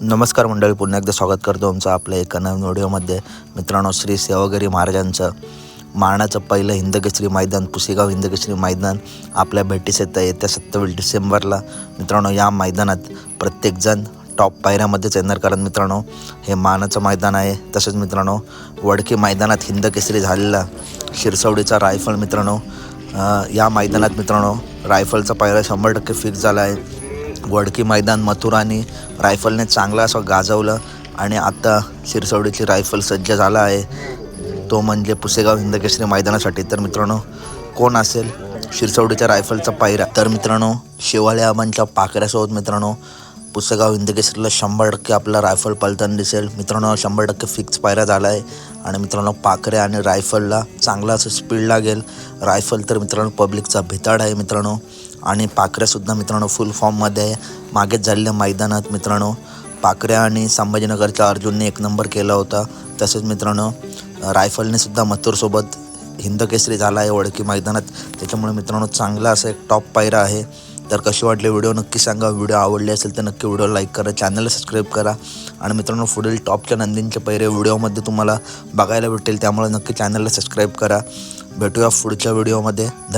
नमस्कार मंडळी पुन्हा एकदा स्वागत करतो आमचं आपल्या एका नवीन व्हिडिओमध्ये. मित्रांनो श्री सेवागिरी महाराजांचं मारण्याचं पहिलं हिंदकेसरी मैदान पुसेगाव हिंदकेसरी मैदान आपल्या भेटीस येतं. येत्या सत्तावीस डिसेंबरला मित्रांनो या मैदानात प्रत्येकजण टॉप पायऱ्यामध्येच येणार. कारण मित्रांनो हे मानाचं मैदान आहे. तसेच मित्रांनो वडकी मैदानात हिंदकेसरी झालेला शिरसवडीचा रायफल मित्रांनो या मैदानात मित्रांनो रायफलचा पायरा शंभर टक्के फिक्स झाला आहे. वडकी मैदान मथुराने रायफलने चांगलं असं गाजवलं आणि आता शिरसवडीची रायफल सज्ज झाला आहे. तो म्हणजे पुसेगाव हिंदकेसरी मैदानासाठी. तर मित्रांनो कोण असेल शिरसवडीच्या रायफलचा पायरा? तर मित्रांनो शेवाळे आबांच्या पाकऱ्यासोबत मित्रांनो पुसेगाव हिंदकेसरीला शंभर टक्के आपला रायफल पलताना दिसेल. मित्रांनो शंभर टक्के फिक्स पायरा झाला आहे आणि मित्रांनो पाकऱ्या आणि रायफलला चांगला असं स्पीड लागेल रायफल तर मित्रांनो पब्लिकचा भिताड आहे मित्रांनो. आणि पाकऱ्यासुद्धा मित्रांनो फुल फॉर्ममध्ये आहे मागेच झालेल्या मैदानात मित्रांनो. पाकऱ्या आणि संभाजीनगरच्या अर्जुनने एक नंबर केला होता. तसेच मित्रांनो रायफलने सुद्धा मथुरसोबत हिंदकेसरी झाला आहे ओळखी मैदानात. त्याच्यामुळे मित्रांनो चांगला असा एक टॉप पायरा आहे. तर कशी वाटली व्हिडिओ नक्की सांगा. व्हिडिओ आवडले असेल तर नक्की व्हिडिओ लाईक करा. चॅनलला सबस्क्राईब करा. आणि मित्रांनो पुढील टॉपच्या नंदींचे पैरे व्हिडिओमध्ये तुम्हाला बघायला भेटेल. त्यामुळे नक्की चॅनलला सबस्क्राईब करा. भेटूया पुढच्या व्हिडिओमध्ये